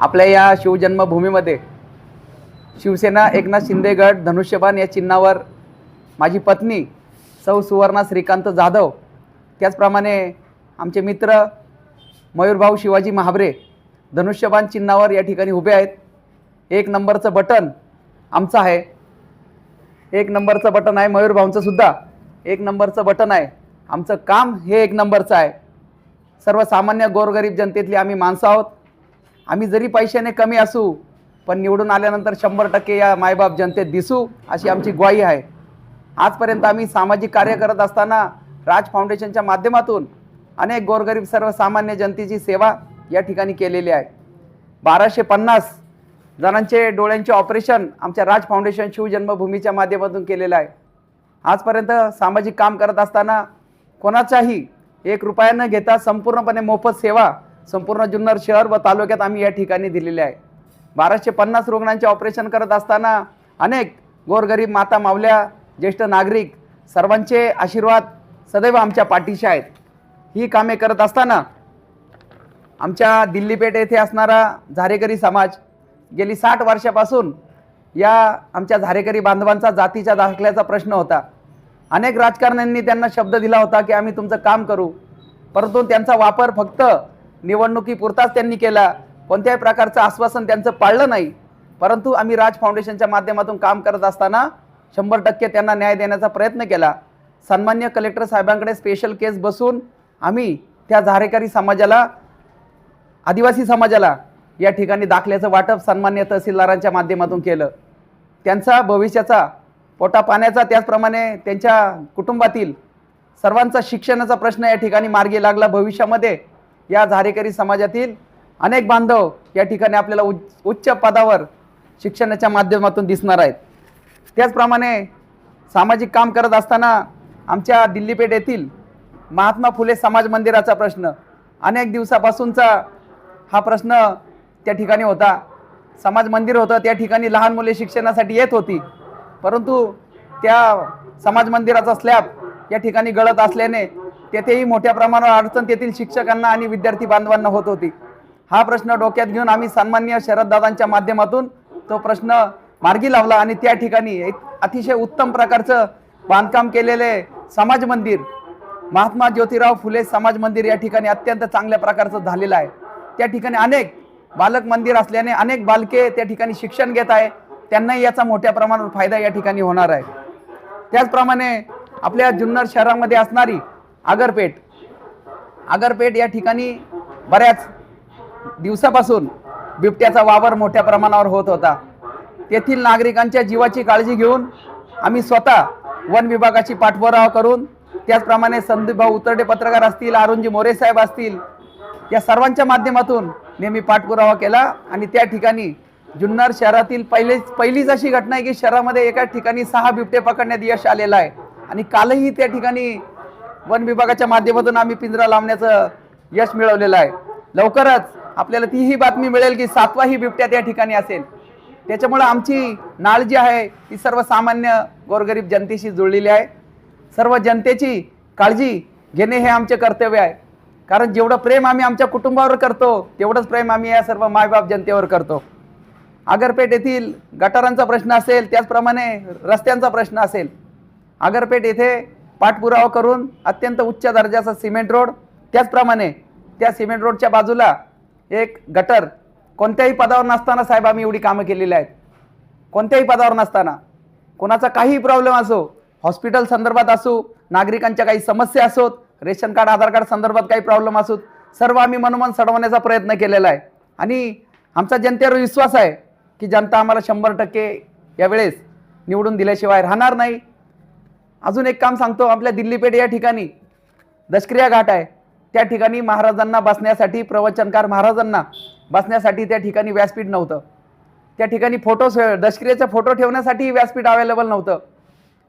आपल्या या शिवजन्मभूमीमध्ये शिवसेना एकनाथ शिंदे गट धनुष्यबाण या चिन्हावर माझी पत्नी सौ सुवर्णा श्रीकांत जाधव त्याचप्रमाणे आमचे मित्र मयूरभाऊ शिवाजी महाबरे धनुष्यबाण चिन्हावर या ठिकाणी उभे आहेत. एक नंबरचं बटन आमचं आहे. एक नंबरचं बटन आहे मयूरभाऊंचं सुद्धा. एक नंबरचं बटन आहे आमचं काम हे एक नंबरचं आहे. सर्वसामान्य गोरगरीब जनतेतली आम्ही माणसं आहोत. आम्ही जरी पैशाने कमी असू पण निवडून आल्यानंतर शंभर टक्के या मायबाप जनतेत दिसू अशी आमची ग्वाही आहे. आजपर्यंत आम्ही सामाजिक कार्य करत असताना राज फाउंडेशनच्या माध्यमातून अनेक गोरगरीब सर्वसामान्य जनतेची सेवा या ठिकाणी केलेली आहे. बाराशे पन्नास जणांचे डोळ्यांचे ऑपरेशन आमच्या राज फाउंडेशन शिवजन्मभूमीच्या माध्यमातून केलेलं आहे. आजपर्यंत सामाजिक काम करत असताना कोणाचाही एक रुपया न घेता संपूर्णपणे मोफत सेवा संपूर्ण जुन्नर शहर व तालुक्यात आम्ही या ठिकाणी दिलेले आहे. बाराशे पन्नास रुग्णांचे ऑपरेशन करत असताना अनेक गोरगरीब माता मावल्या ज्येष्ठ नागरिक सर्वांचे आशीर्वाद सदैव आमच्या पाठीशी आहेत. ही कामे करत असताना आमच्या दिल्लीपेठ येथे असणारा झारेकरी समाज गेली साठ वर्षापासून या आमच्या झारेकरी बांधवांचा जातीच्या दाखल्याचा प्रश्न होता. अनेक राजकारण्यांनी त्यांना शब्द दिला होता की आम्ही तुमचं काम करू परंतु त्यांचा वापर फक्त निवडणुकीपुरताच त्यांनी केला. कोणत्याही प्रकारचं आश्वासन त्यांचं पाळलं नाही. परंतु आम्ही राज फाउंडेशनच्या माध्यमातून काम करत असताना शंभर टक्के त्यांना न्याय देण्याचा प्रयत्न केला. सन्मान्य कलेक्टर साहेबांकडे स्पेशल केस बसून आम्ही त्या झारेकरी समाजाला आदिवासी समाजाला या ठिकाणी दाखल्याचं वाटप सन्मान्य तहसीलदारांच्या माध्यमातून केलं. त्यांचा भविष्याचा पोटा पाण्याचा त्याचप्रमाणे त्यांच्या कुटुंबातील सर्वांचा शिक्षणाचा प्रश्न या ठिकाणी मार्गी लागला. भविष्यामध्ये या झारेकरी समाजातील अनेक बांधव या ठिकाणी आपल्याला उच्च उच्च पदावर शिक्षणाच्या माध्यमातून दिसणार आहेत. त्याचप्रमाणे सामाजिक काम करत असताना आमच्या दिल्लीपेठ येथील महात्मा फुले समाज मंदिराचा प्रश्न अनेक दिवसापासूनचा हा प्रश्न त्या ठिकाणी होता. समाज मंदिर होतं त्या ठिकाणी लहान मुले शिक्षणासाठी येत होती. परंतु त्या समाज मंदिराचा स्लॅब या ठिकाणी गळत असल्याने तेथेही मोठ्या प्रमाणावर अडचण तेथील शिक्षकांना आणि विद्यार्थी बांधवांना होत होती. हा प्रश्न डोक्यात घेऊन आम्ही सन्मान्य शरददादांच्या माध्यमातून तो प्रश्न मार्गी लावला आणि त्या ठिकाणी एक अतिशय उत्तम प्रकारचं बांधकाम केलेले समाज मंदिर महात्मा ज्योतिराव फुले समाज मंदिर या ठिकाणी अत्यंत चांगल्या प्रकारचं झालेलं आहे. त्या ठिकाणी अनेक बालक मंदिर असल्याने अनेक बालके त्या ठिकाणी शिक्षण घेत आहे. त्यांनाही याचा मोठ्या प्रमाणावर फायदा या ठिकाणी होणार आहे. त्याचप्रमाणे आपल्या जुन्नर शहरामध्ये असणारी आगरपेठ. आगरपेठ या ठिकाणी बऱ्याच दिवसापासून बिबट्याचा वावर मोठ्या प्रमाणावर होत होता. तेथील नागरिकांच्या जीवाची काळजी घेऊन आम्ही स्वतः वन विभागाची पाठपुरावा करून त्याचप्रमाणे संदीपभाऊ उतरडे पत्रकार असतील अरुणजी मोरे साहेब असतील या सर्वांच्या माध्यमातून नेहमी पाठपुरावा केला आणि त्या ठिकाणी जुन्नर शहरातील पहिलेच पहिलीच अशी घटना आहे की शहरामध्ये एका ठिकाणी सहा बिबटे पकडण्यात यश आलेलं आहे. आणि कालही त्या ठिकाणी वन विभागाच्या माध्यमातून आम्ही पिंजरा लावण्याचं यश मिळवलेलं आहे. लवकरच आपल्याला तीही बातमी मिळेल की सातवाही बिबट्या त्या ठिकाणी असेल. त्याच्यामुळं आमची नाळ जी आहे ती सर्वसामान्य गोरगरीब जनतेशी जुळलेली आहे. सर्व जनतेची काळजी घेणे हे आमचे कर्तव्य आहे. कारण जेवढं प्रेम आम्ही आमच्या कुटुंबावर करतो तेवढंच प्रेम आम्ही या सर्व मायबाप जनतेवर करतो. आगरपेठ येथील गटारांचा प्रश्न असेल त्याचप्रमाणे रस्त्यांचा प्रश्न असेल. आगरपेठ येथे पाठपुरावा करून अत्यंत उच्च दर्जाचा सिमेंट रोड त्याचप्रमाणे त्या सिमेंट रोडच्या बाजूला एक गटर कोणत्याही पदावर नसताना साहेब आम्ही एवढी कामं केलेली आहेत. कोणत्याही पदावर नसताना. कोणाचा काही प्रॉब्लेम असो हॉस्पिटल संदर्भात असो नागरिकांच्या काही समस्या असोत रेशन कार्ड आधार कार्ड संदर्भात काही प्रॉब्लेम असोत सर्व आम्ही मनोमन सोडवण्याचा प्रयत्न केलेला आहे. आणि आमचा जनतेवर विश्वास आहे की जनता आम्हाला शंभर टक्के यावेळेस निवडून दिल्याशिवाय राहणार नाही. अजून एक काम सांगतो आपल्या दिल्लीपेठ या ठिकाणी दशक्रिया घाट आहे. त्या ठिकाणी महाराजांना बसण्यासाठी प्रवचनकार महाराजांना बसण्यासाठी त्या ठिकाणी व्यासपीठ नव्हतं. त्या ठिकाणी फोटो दशक्रियेचा फोटो ठेवण्यासाठी व्यासपीठ अवेलेबल नव्हतं.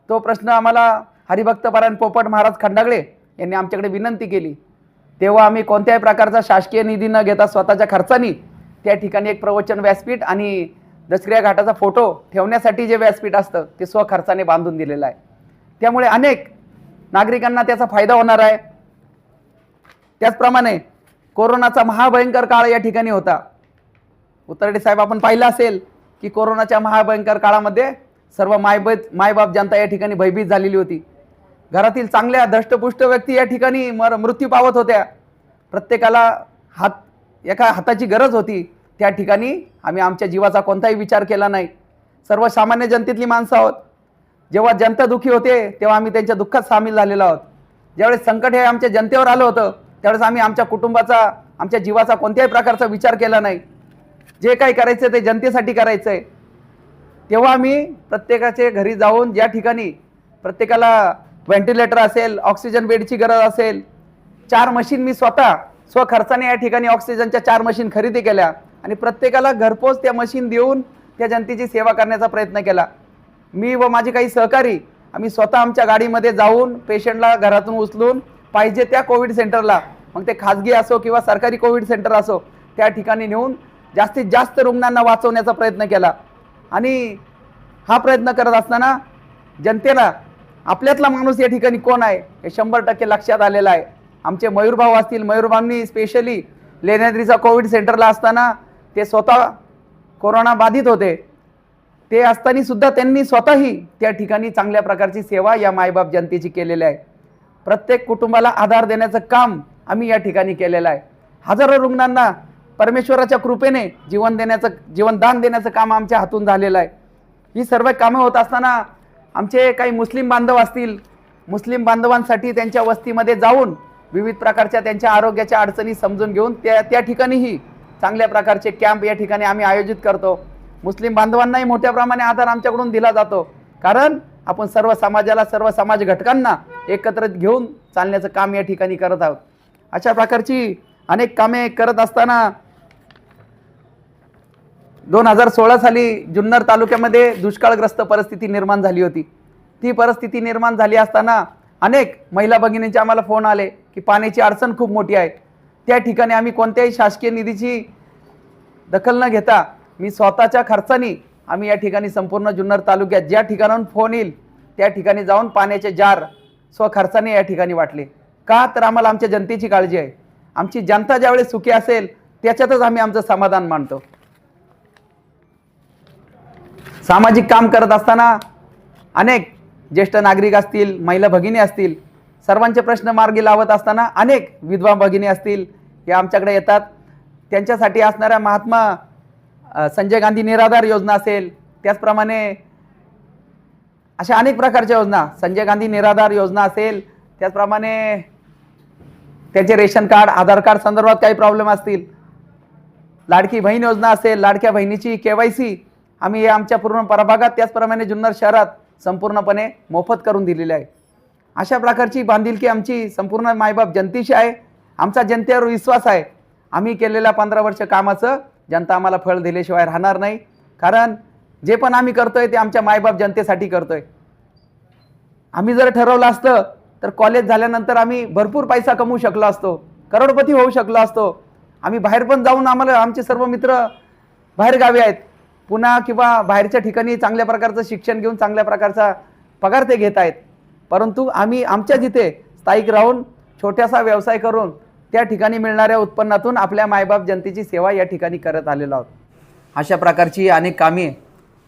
तो प्रश्न आम्हाला हरिभक्तपरायण पोपट महाराज खंडागळे यांनी आमच्याकडे विनंती केली. तेव्हा आम्ही कोणत्याही प्रकारचा शासकीय निधी न घेता स्वतःच्या खर्चानी त्या ठिकाणी एक प्रवचन व्यासपीठ आणि दसऱ्या घाटाचा फोटो ठेवण्यासाठी जे व्यासपीठ असतं ते स्वखर्चाने बांधून दिलेलं आहे. त्यामुळे अनेक नागरिकांना त्याचा फायदा होणार आहे. त्याचप्रमाणे कोरोनाचा महाभयंकर काळ या ठिकाणी होता. उतरडे साहेब आपण पाहिलं असेल की कोरोनाच्या महाभयंकर काळामध्ये सर्व मायबाप मायबाप जनता या ठिकाणी भयभीत झालेली होती. घरातील चांगल्या दष्टपुष्ट व्यक्ती या ठिकाणी मर मृत्यू पावत होत्या. प्रत्येकाला हात एका हाताची गरज होती. त्या ठिकाणी आम्ही आमच्या जीवाचा कोणताही विचार केला नाही. सर्वसामान्य जनतेतली माणसं आहोत. जेव्हा जनता दुःखी होते तेव्हा आम्ही त्यांच्या दुःखात सामील झालेलो आहोत. ज्यावेळेस संकट हे आमच्या जनतेवर आलं होतं त्यावेळेस आम्ही आमच्या कुटुंबाचा आमच्या जीवाचा कोणत्याही प्रकारचा विचार केला नाही. जे काही करायचं ते जनतेसाठी करायचं आहे तेव्हा आम्ही प्रत्येकाचे घरी जाऊन ज्या ठिकाणी प्रत्येकाला व्हेंटिलेटर असेल ऑक्सिजन बेडची गरज असेल चार मशीन मी स्वतः स्वखर्चाने या ठिकाणी ऑक्सिजनच्या चार मशीन खरेदी केल्या आणि प्रत्येकाला घरपोच त्या मशीन देऊन त्या जनतेची सेवा करण्याचा प्रयत्न केला. मी व माझे काही सहकारी आम्ही स्वतः आमच्या गाडीमध्ये जाऊन पेशंटला घरातून उचलून पाहिजे त्या कोविड सेंटरला मग ते खाजगी असो किंवा सरकारी कोविड सेंटर असो त्या ठिकाणी नेऊन जास्तीत जास्त रुग्णांना वाचवण्याचा प्रयत्न केला. आणि हा प्रयत्न करत असताना जनतेला आपल्यातला माणूस या ठिकाणी कोण आहे हे शंभर टक्के लक्षात आलेलं आहे. आमचे मयूरभाऊ असतील मयूरभाऊंनी स्पेशली लेण्याद्रीचा कोविड सेंटरला असताना ते स्वतः कोरोना बाधित होते. ते असताना सुद्धा त्यांनी स्वतःही त्या ठिकाणी चांगल्या प्रकारची सेवा या मायबाप जनतेची केलेली आहे. प्रत्येक कुटुंबाला आधार देण्याचं काम आम्ही या ठिकाणी केलेलं आहे. हजारो रुग्णांना परमेश्वराच्या कृपेने जीवन देण्याचं जीवनदान देण्याचं काम आमच्या हातून झालेलं आहे. ही सर्व कामं होत असताना आमचे काही मुस्लिम बांधव असतील मुस्लिम बांधवांसाठी त्यांच्या वस्तीमध्ये जाऊन विविध प्रकारच्या त्यांच्या आरोग्याच्या अडचणी समजून घेऊन त्या त्या ठिकाणीही चांगल्या प्रकारचे कॅम्प या ठिकाणी आम्ही आयोजित करतो. मुस्लिम बांधवांनाही मोठ्या प्रमाणे आधार आमच्याकडून दिला जातो. कारण आपण सर्व समाजाला सर्व समाज घटकांना एकत्रित घेऊन चालण्याचं काम या ठिकाणी करत आहोत. अशा प्रकारची अनेक कामे करत असताना दोन हजार सोळा साली जुन्नर तालुक्यामध्ये दुष्काळग्रस्त परिस्थिती निर्माण झाली होती. ती परिस्थिती निर्माण झाली असताना अनेक महिला भगिनींचे आम्हाला फोन आले की पाण्याची अडचण खूप मोठी आहे. त्या ठिकाणी आम्ही कोणत्याही शासकीय निधीची दखल न घेता मी स्वतःच्या खर्चानी आम्ही या ठिकाणी संपूर्ण जुन्नर तालुक्यात ज्या ठिकाणाहून फोन येईल त्या ठिकाणी जाऊन पाण्याचे जार स्वखर्चाने या ठिकाणी वाटले. का तर आम्हाला आमच्या जनतेची काळजी आहे. आमची जनता ज्यावेळेस सुखी असेल त्याच्यातच आम्ही आमचं समाधान मानतो. सामाजिक काम करत असताना अनेक ज्येष्ठ नागरिक असतील महिला भगिनी असतील सर्वांचे प्रश्न मार्गी लावत असताना अनेक विधवा भगिनी असतील या आमच्याकडे येतात. त्यांच्यासाठी असणाऱ्या महात्मा संजय गांधी निराधार योजना असेल त्याचप्रमाणे अशा अनेक प्रकारच्या योजना संजय गांधी निराधार योजना असेल त्याचप्रमाणे त्याचे रेशन कार्ड आधार कार्ड संदर्भात काही प्रॉब्लेम असतील. लाडकी बहीण योजना असेल लाडक्या बहिणीची के वाय सी आम्ही आमच्या पूर्ण प्रभागात त्याचप्रमाणे जुन्नर शहरात संपूर्णपणे मोफत करून दिलेली आहे. अशा प्रकारची बांधिलकी आमची संपूर्ण मायबाप जनतेशी आहे. आमचा जनतेवर विश्वास आहे. आम्ही केलेल्या पंधरा वर्ष कामाचं जनता आम्हाला फळ दिल्याशिवाय राहणार नाही. कारण जे पण आम्ही करतोय ते आमच्या मायबाप जनतेसाठी करतोय. आम्ही जर ठरवलं असतं तर कॉलेज झाल्यानंतर आम्ही भरपूर पैसा कमवू शकलो असतो. करोडपती होऊ शकलो असतो. आम्ही बाहेर पण जाऊन आम्हाला आमचे सर्व मित्र बाहेर गावी आहेत. पुन्हा किंवा बाहेरच्या ठिकाणी चांगल्या प्रकारचं शिक्षण घेऊन चांगल्या प्रकारचा पगार ते घेत आहेत. परंतु आम्ही आमच्या जिथे स्थायिक राहून छोट्यासा व्यवसाय करून त्या ठिकाणी मिळणाऱ्या उत्पन्नातून आपल्या मायबाप जनतेची सेवा या ठिकाणी करत आलेलो आहोत. अशा प्रकारची अनेक कामे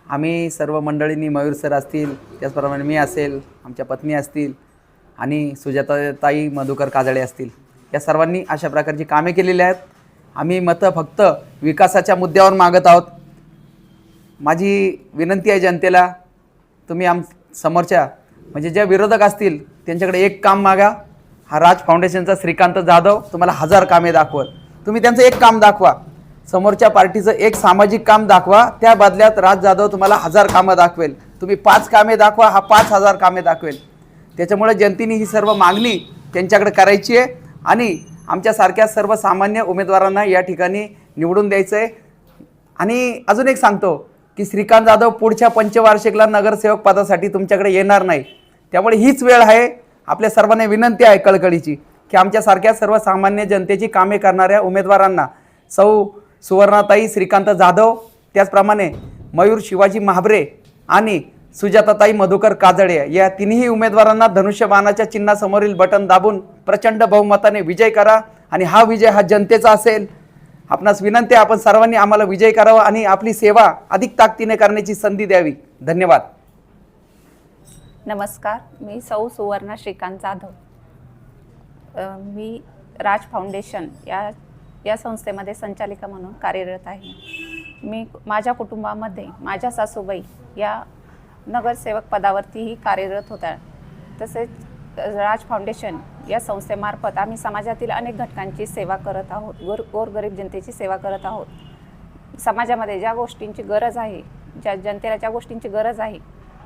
आम्ही सर्व मंडळींनी मयूर सर असतील त्याचप्रमाणे मी असेल आमच्या पत्नी असतील आणि सुजाताताई मधुकर काजळे असतील. या सर्वांनी अशा प्रकारची कामे केलेली आहेत. आम्ही मतं फक्त विकासाच्या मुद्द्यावर मागत आहोत. माझी विनंती आहे जनतेला तुम्ही आम समोरच्या म्हणजे ज्या विरोधक असतील त्यांच्याकडे एक काम मागा. हा राज फाउंडेशनचा श्रीकांत जाधव तुम्हाला हजार कामे दाखवल तुम्ही त्यांचं एक काम दाखवा. समोरच्या पार्टीचं एक सामाजिक काम दाखवा. त्या बदल्यात राज जाधव तुम्हाला हजार कामं दाखवेल. तुम्ही पाच कामे दाखवा हा पाच हजार कामे दाखवेल. त्याच्यामुळे जनतेने ही सर्व मागणी त्यांच्याकडे करायची आहे आणि आमच्यासारख्या सर्वसामान्य उमेदवारांना या ठिकाणी निवडून द्यायचं आहे आणि अजून एक सांगतो की श्रीकांत जाधव पुढच्या पंचवार्षिकला नगरसेवक पदासाठी तुमच्याकडे येणार नाही. त्यामुळे हीच वेळ आहे. आपल्या सर्वांना विनंती आहे कळकळीची की आमच्यासारख्या सर्वसामान्य जनतेची कामे करणाऱ्या उमेदवारांना सौ सुवर्णाताई श्रीकांत जाधव त्याचप्रमाणे मयूर शिवाजी महाबरे आणि सुजाताताई मधुकर काजळे या तिन्ही उमेदवारांना धनुष्यबाणाच्या चिन्हासमोरील बटन दाबून प्रचंड बहुमताने विजय करा आणि हा विजय हा जनतेचा असेल. आपणास विनंती आहे आपण सर्वांनी आम्हाला विजय करावा आणि आपली सेवा अधिक ताकदीने करण्याची संधी द्यावी. धन्यवाद. नमस्कार मी सौ सुवर्णा श्रीकांत जाधव. मी राज फाउंडेशन या या संस्थेमध्ये संचालिका म्हणून कार्यरत आहे. मी माझ्या कुटुंबामध्ये माझ्या सासूबाई या नगरसेवक पदावरतीही कार्यरत होत्या. तसेच राज फाउंडेशन या संस्थेमार्फत आम्ही समाजातील अनेक घटकांची सेवा करत आहोत. गोर गोरगरीब जनतेची सेवा करत आहोत. समाजामध्ये ज्या गोष्टींची गरज आहे ज्या जनतेला ज्या गोष्टींची गरज आहे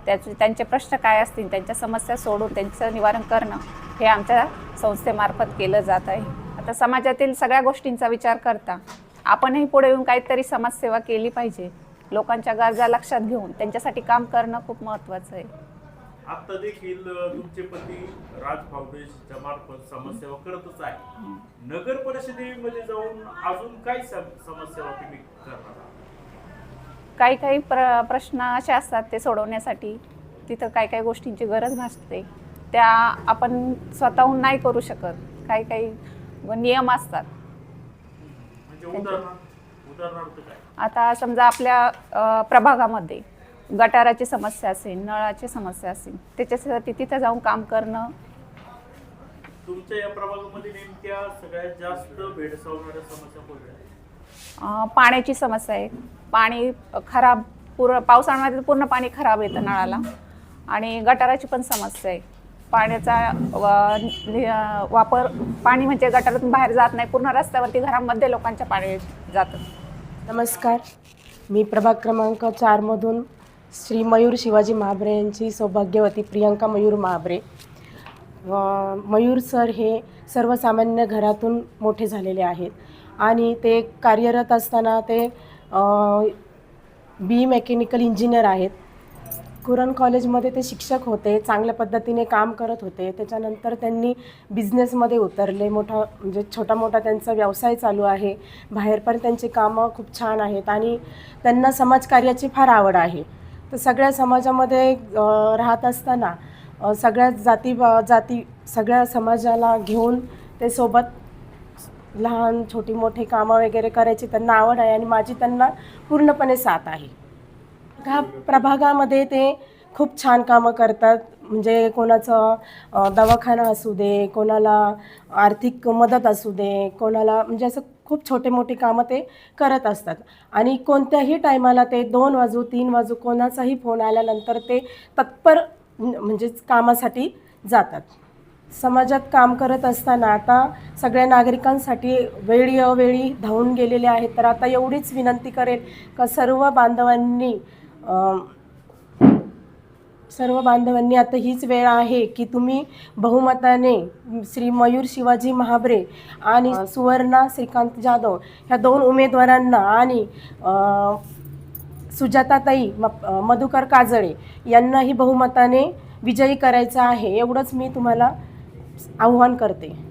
त्याचे त्यांचे प्रश्न काय असतील त्यांच्या समस्या सोडून त्यांचं निवारण करणं हे आमच्या संस्थेमार्फत केलं जात आहे. आता समाजातील सगळ्या गोष्टींचा विचार करता आपणही पुढे येऊन काहीतरी समाजसेवा केली पाहिजे. लोकांच्या गरजा लक्षात घेऊन त्यांच्यासाठी काम करणं खूप महत्त्वाचं आहे. आता देखील तुमचे पती राज फाउंडेशनच्या मार्फत समाजसेवा करतच आहे नगर परिषदेमध्ये जाऊन अजून काय सम- समाजसेवा तुम्ही करणार आहात? काही काही प्र प्रश्न असे असतात ते सोडवण्यासाठी. तिथं काही काही गोष्टींची गरज भासते. त्या आपण स्वतःहून नाही करू शकत. काही काही नियम असतात. म्हणजे आता समजा आपल्या प्रभागामध्ये गटाराची समस्या असेल नळाची समस्या असेल त्याच्यासाठी तिथं जाऊन काम करणं. तुमच्या या प्रभागामध्ये नेमक्या सगळ्यात जास्त भेडसावणाऱ्या समस्या कोणत्या पाण्याची समस्या आहे. पाणी खराब पूर्ण पावसाळ्यामध्ये पूर्ण पाणी खराब येतं नळाला. आणि गटाराची पण समस्या आहे. पाण्याचा नि- वापर पाणी म्हणजे गटारातून बाहेर जात नाही. पूर्ण रस्त्यावरती घरामध्ये लोकांच्या पाणी जातं. नमस्कार. मी प्रभाग क्रमांक चारमधून श्री मयूर शिवाजी महाबरे यांची सौभाग्यवती प्रियंका मयूर महाबरे. मयूर सर हे सर्वसामान्य घरातून मोठे झालेले आहेत. आणि ते कार्यरत असताना ते बी मेकॅनिकल इंजिनियर आहेत. कुरण कॉलेजमध्ये ते शिक्षक होते चांगल्या पद्धतीने काम करत होते. त्याच्यानंतर त्यांनी बिझनेसमध्ये उतरले. मोठा म्हणजे छोटा मोठा त्यांचा व्यवसाय चालू आहे. बाहेर पण त्यांची कामं खूप छान आहेत आणि त्यांना समाजकार्याची फार आवड आहे. तर सगळ्या समाजामध्ये राहत असताना सगळ्या जाती जाती सगळ्या समाजाला घेऊन ते सोबत लहान छोटी मोठी कामं वगैरे करायची त्यांना आवड आहे आणि माझी त्यांना पूर्णपणे साथ आहे. ह्या प्रभागामध्ये ते खूप छान कामं करतात. म्हणजे कोणाचं दवाखाना असू दे कोणाला आर्थिक मदत असू दे कोणाला म्हणजे असं खूप छोटे मोठे कामं ते करत असतात. आणि कोणत्याही टायमाला ते दोन वाजू तीन वाजू कोणाचाही फोन आल्यानंतर ते तत्पर म्हणजेच कामासाठी जातात. समाजात काम करत असताना आता सगळ्या नागरिकांसाठी वेळी अवेळी धावून गेलेले आहेत. तर आता एवढीच विनंती करेल का सर्व बांधवांनी सर्व बांधवांनी आता हीच वेळ आहे की तुम्ही बहुमताने श्री मयूर शिवाजी महाबरे आणि सुवर्णा श्रीकांत जाधव ह्या दोन उमेदवारांना आणि सुजाताताई म मधुकर काजळे यांनाही बहुमताने विजयी करायचं आहे. एवढंच मी तुम्हाला आव्हान करते.